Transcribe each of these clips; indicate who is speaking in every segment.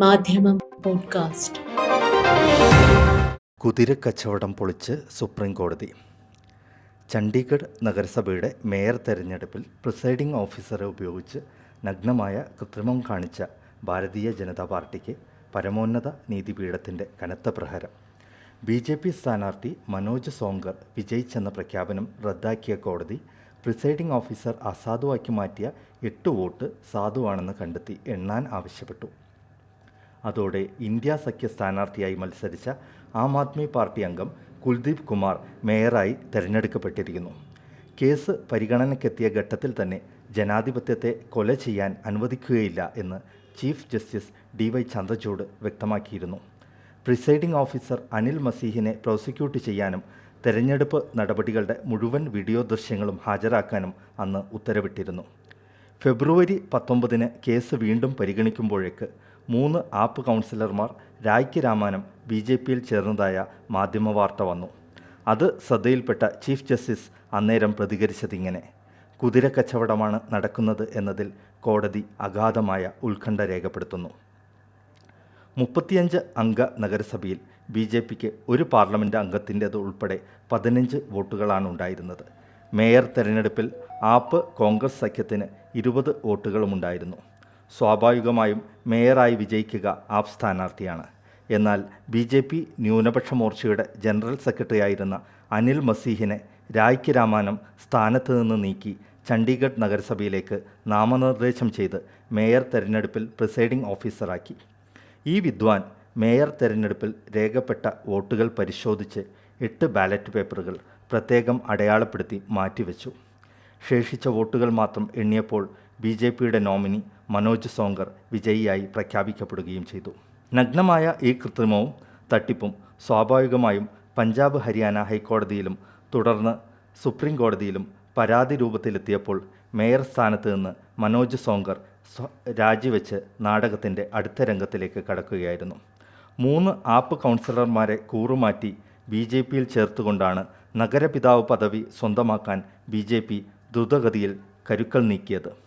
Speaker 1: മാധ്യമം പോഡ്കാസ്റ്റ്.
Speaker 2: കുതിര കച്ചവടം പൊളിച്ച് സുപ്രീം കോടതി. ചണ്ഡീഗഡ് നഗരസഭയുടെ മേയർ തെരഞ്ഞെടുപ്പിൽ പ്രിസൈഡിംഗ് ഓഫീസറെ ഉപയോഗിച്ച് നഗ്നമായ കൃത്രിമം കാണിച്ച ഭാരതീയ ജനതാ പാർട്ടിക്ക് പരമോന്നത നീതിപീഠത്തിന്റെ കനത്ത പ്രഹരം. ബി ജെ പി സ്ഥാനാർത്ഥി മനോജ് സോങ്കർ വിജയിച്ചെന്ന പ്രഖ്യാപനം റദ്ദാക്കിയ കോടതി പ്രിസൈഡിംഗ് ഓഫീസർ അസാധുവാക്കി മാറ്റിയ എട്ട് വോട്ട് സാധുവാണെന്ന് കണ്ടെത്തി എണ്ണാൻ ആവശ്യപ്പെട്ടു. അതോടെ ഇന്ത്യ സഖ്യ സ്ഥാനാർത്ഥിയായി മത്സരിച്ച ആം ആദ്മി പാർട്ടി അംഗം കുൽദീപ് കുമാർ മേയറായി തെരഞ്ഞെടുക്കപ്പെട്ടിരിക്കുന്നു. കേസ് പരിഗണനയ്ക്കെത്തിയ ഘട്ടത്തിൽ തന്നെ ജനാധിപത്യത്തെ കൊല ചെയ്യാൻ അനുവദിക്കുകയില്ല എന്ന് chief justice D Y Chandrachud വ്യക്തമാക്കിയിരുന്നു. പ്രിസൈഡിംഗ് ഓഫീസർ അനിൽ മസീഹിനെ പ്രോസിക്യൂട്ട് ചെയ്യാനും തെരഞ്ഞെടുപ്പ് നടപടികളുടെ മുഴുവൻ വീഡിയോ ദൃശ്യങ്ങളും ഹാജരാക്കാനും അന്ന് ഉത്തരവിട്ടിരുന്നു. ഫെബ്രുവരി പത്തൊമ്പതിന് കേസ് വീണ്ടും പരിഗണിക്കുമ്പോഴേക്ക് മൂന്ന് ആപ്പ് കൗൺസിലർമാർ രായ്ക്ക് രാമാനം ബി ജെ പിയിൽ ചേർന്നതായ മാധ്യമ വാർത്ത വന്നു. അത് ശ്രദ്ധയിൽപ്പെട്ട ചീഫ് ജസ്റ്റിസ് അന്നേരം പ്രതികരിച്ചതിങ്ങനെ കുതിരക്കച്ചവടമാണ് നടക്കുന്നത് എന്നതിൽ കോടതി അഗാധമായ ഉത്കണ്ഠ രേഖപ്പെടുത്തുന്നു. മുപ്പത്തിയഞ്ച് അംഗ നഗരസഭയിൽ ബി ജെ പിക്ക് ഒരു പാർലമെന്റ് അംഗത്തിന്റേത് ഉൾപ്പെടെ പതിനഞ്ച് വോട്ടുകളാണ് ഉണ്ടായിരുന്നത്. മേയർ തെരഞ്ഞെടുപ്പിൽ ആപ്പ് കോൺഗ്രസ് സഖ്യത്തിന് ഇരുപത് വോട്ടുകളുമുണ്ടായിരുന്നു. സ്വാഭാവികമായും മേയറായി വിജയിക്കുക ആപ് സ്ഥാനാർത്ഥിയാണ്. എന്നാൽ ബി ജെ പി ന്യൂനപക്ഷ മോർച്ചയുടെ ജനറൽ സെക്രട്ടറി ആയിരുന്ന അനിൽ മസീഹിനെ രായ്ക്ക് രാമാനം സ്ഥാനത്ത് നിന്ന് നീക്കി ചണ്ഡീഗഡ് നഗരസഭയിലേക്ക് നാമനിർദ്ദേശം ചെയ്ത് മേയർ തെരഞ്ഞെടുപ്പിൽ പ്രിസൈഡിംഗ് ഓഫീസറാക്കി. ഈ വിദ്വാൻ മേയർ തെരഞ്ഞെടുപ്പിൽ രേഖപ്പെട്ട വോട്ടുകൾ പരിശോധിച്ച് എട്ട് ബാലറ്റ് പേപ്പറുകൾ പ്രത്യേകം അടയാളപ്പെടുത്തി മാറ്റിവെച്ചു. ശേഷിച്ച വോട്ടുകൾ മാത്രം എണ്ണിയപ്പോൾ ബി ജെ പിയുടെ നോമിനി മനോജ് സോങ്കർ വിജയിയായി പ്രഖ്യാപിക്കപ്പെടുകയും ചെയ്തു. നഗ്നമായ ഈ കൃത്രിമവും തട്ടിപ്പും സ്വാഭാവികമായും പഞ്ചാബ് ഹരിയാന ഹൈക്കോടതിയിലും തുടർന്ന് സുപ്രീം കോടതിയിലും പരാതി രൂപത്തിലെത്തിയപ്പോൾ മേയർ സ്ഥാനത്ത് നിന്ന് മനോജ് സോങ്കർ രാജിവെച്ച് നാടകത്തിന്റെ അടുത്ത രംഗത്തിലേക്ക് കടക്കുകയായിരുന്നു. മൂന്ന് ആപ്പ് കൗൺസിലർമാരെ കൂറുമാറ്റി ബി ജെ പിയിൽ ചേർത്തുകൊണ്ടാണ് നഗരപിതാവ് പദവി സ്വന്തമാക്കാൻ ബി ജെ പി ദ്രുതഗതിയിൽ കരുക്കൾ നീക്കിയത്.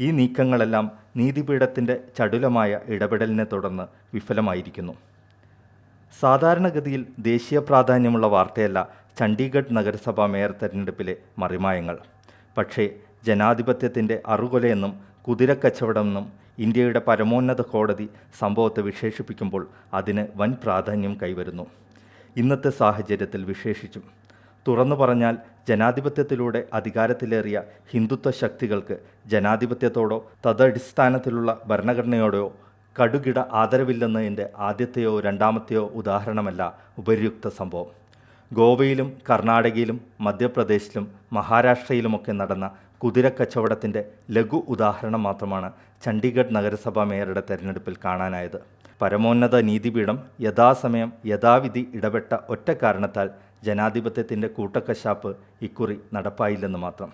Speaker 2: ഈ നീക്കങ്ങളെല്ലാം നീതിപീഠത്തിന്റെ ചടുലമായ ഇടപെടലിനെ തുടർന്ന് വിഫലമായിരിക്കുന്നു. സാധാരണഗതിയിൽ ദേശീയ പ്രാധാന്യമുള്ള വാർത്തയല്ല ചണ്ഡീഗഡ് നഗരസഭാ മേയർ തെരഞ്ഞെടുപ്പിലെ മറിമായങ്ങൾ. പക്ഷേ ജനാധിപത്യത്തിന്റെ അറുകൊലയെന്നും കുതിരക്കച്ചവടമെന്നും ഇന്ത്യയുടെ പരമോന്നത കോടതി സംഭവത്തെ വിശേഷിപ്പിക്കുമ്പോൾ അതിന് വൻ പ്രാധാന്യം കൈവരുന്നു. ഇന്നത്തെ സാഹചര്യത്തിൽ വിശേഷിച്ചും തുറന്നു പറഞ്ഞാൽ ജനാധിപത്യത്തിലൂടെ അധികാരത്തിലേറിയ ഹിന്ദുത്വ ശക്തികൾക്ക് ജനാധിപത്യത്തോടോ തദടിസ്ഥാനത്തിലുള്ള ഭരണഘടനയോടോ കടുകിട ആദരവില്ലെന്നതിന്റെ ആദ്യത്തെയോ രണ്ടാമത്തെയോ ഉദാഹരണമല്ല ഉപര്യുക്ത സംഭവം. ഗോവയിലും കർണാടകയിലും മധ്യപ്രദേശിലും മഹാരാഷ്ട്രയിലുമൊക്കെ നടന്ന കുതിരക്കച്ചവടത്തിന്റെ ലഘു ഉദാഹരണം മാത്രമാണ് ചണ്ഡീഗഡ് നഗരസഭാ മേയറുടെ തെരഞ്ഞെടുപ്പിൽ കാണാനായത്. പരമോന്നത നീതിപീഠം യഥാസമയം യഥാവിധി ഇടപെട്ട ഒറ്റ കാരണത്താൽ ജനാധിപത്യത്തിന്റെ കൂട്ടക്കശാപ്പ് ഇക്കുറി നടപ്പായില്ലെന്ന് മാത്രം.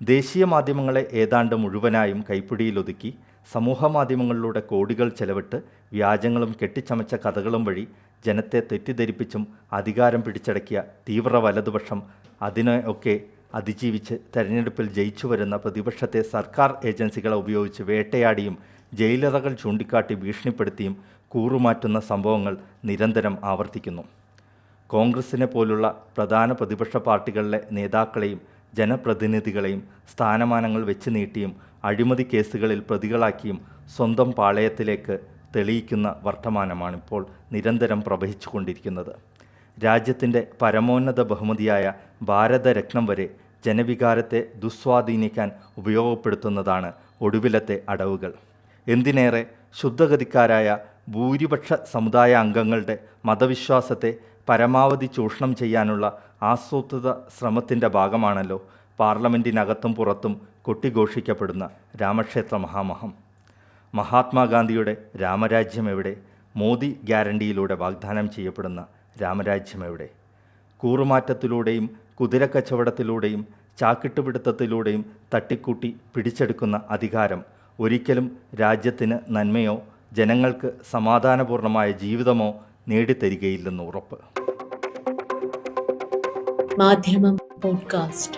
Speaker 2: ദേശീയ മാധ്യമങ്ങളെ ഏതാണ്ട് മുഴുവനായും കൈപ്പിടിയിലൊതുക്കി സമൂഹ മാധ്യമങ്ങളിലൂടെ കോടികൾ ചെലവിട്ട് വ്യാജങ്ങളും കെട്ടിച്ചമച്ച കഥകളും വഴി ജനത്തെ തെറ്റിദ്ധരിപ്പിച്ചും അധികാരം പിടിച്ചടക്കിയ തീവ്ര വലതുപക്ഷം അതിനെയൊക്കെ അതിജീവിച്ച് തെരഞ്ഞെടുപ്പിൽ ജയിച്ചു വരുന്ന പ്രതിപക്ഷത്തെ സർക്കാർ ഏജൻസികളെ ഉപയോഗിച്ച് വേട്ടയാടിയും ജയിലറകൾ ചൂണ്ടിക്കാട്ടി ഭീഷണിപ്പെടുത്തിയും കൂറുമാറ്റുന്ന സംഭവങ്ങൾ നിരന്തരം ആവർത്തിക്കുന്നു. കോൺഗ്രസിനെ പോലുള്ള പ്രധാന പ്രതിപക്ഷ പാർട്ടികളിലെ നേതാക്കളെയും ജനപ്രതിനിധികളെയും സ്ഥാനമാനങ്ങൾ വെച്ച് നീട്ടിയും അഴിമതി കേസുകളിൽ പ്രതികളാക്കിയും സ്വന്തം പാളയത്തിലേക്ക് തെളിയിക്കുന്ന വർത്തമാനമാണിപ്പോൾ നിരന്തരം പ്രവഹിച്ചുകൊണ്ടിരിക്കുന്നത്. രാജ്യത്തിന്റെ പരമോന്നത ബഹുമതിയായ ഭാരതരത്നം വരെ ജനവികാരത്തെ ദുസ്വാധീനിക്കാൻ ഉപയോഗപ്പെടുത്തുന്നതാണ് ഒടുവിലത്തെ അടവുകൾ. എന്തിനേറെ ശുദ്ധഗതിക്കാരായ ഭൂരിപക്ഷ സമുദായ അംഗങ്ങളുടെ മതവിശ്വാസത്തെ പരമാവധി ചൂഷണം ചെയ്യാനുള്ള ആസൂത്രിത ശ്രമത്തിന്റെ ഭാഗമാണല്ലോ പാർലമെന്റിനകത്തും പുറത്തും കൊട്ടിഘോഷിക്കപ്പെടുന്ന രാമക്ഷേത്ര മഹാമഹം. മഹാത്മാഗാന്ധിയുടെ രാമരാജ്യം എവിടെ? മോദി ഗ്യാരണ്ടിയിലൂടെ വാഗ്ദാനം ചെയ്യപ്പെടുന്ന രാമരാജ്യം എവിടെ? കൂറുമാറ്റത്തിലൂടെയും കുതിരക്കച്ചവടത്തിലൂടെയും ചാക്കിട്ടുപിടുത്തത്തിലൂടെയും തട്ടിക്കൂട്ടി പിടിച്ചെടുക്കുന്ന അധികാരം ഒരിക്കലും രാജ്യത്തിന് നന്മയോ ജനങ്ങൾക്ക് സമാധാനപൂർണമായ ജീവിതമോ നേടിത്തരികയില്ലെന്ന് ഉറപ്പ്.
Speaker 1: മാധ്യമം പോഡ്കാസ്റ്റ്.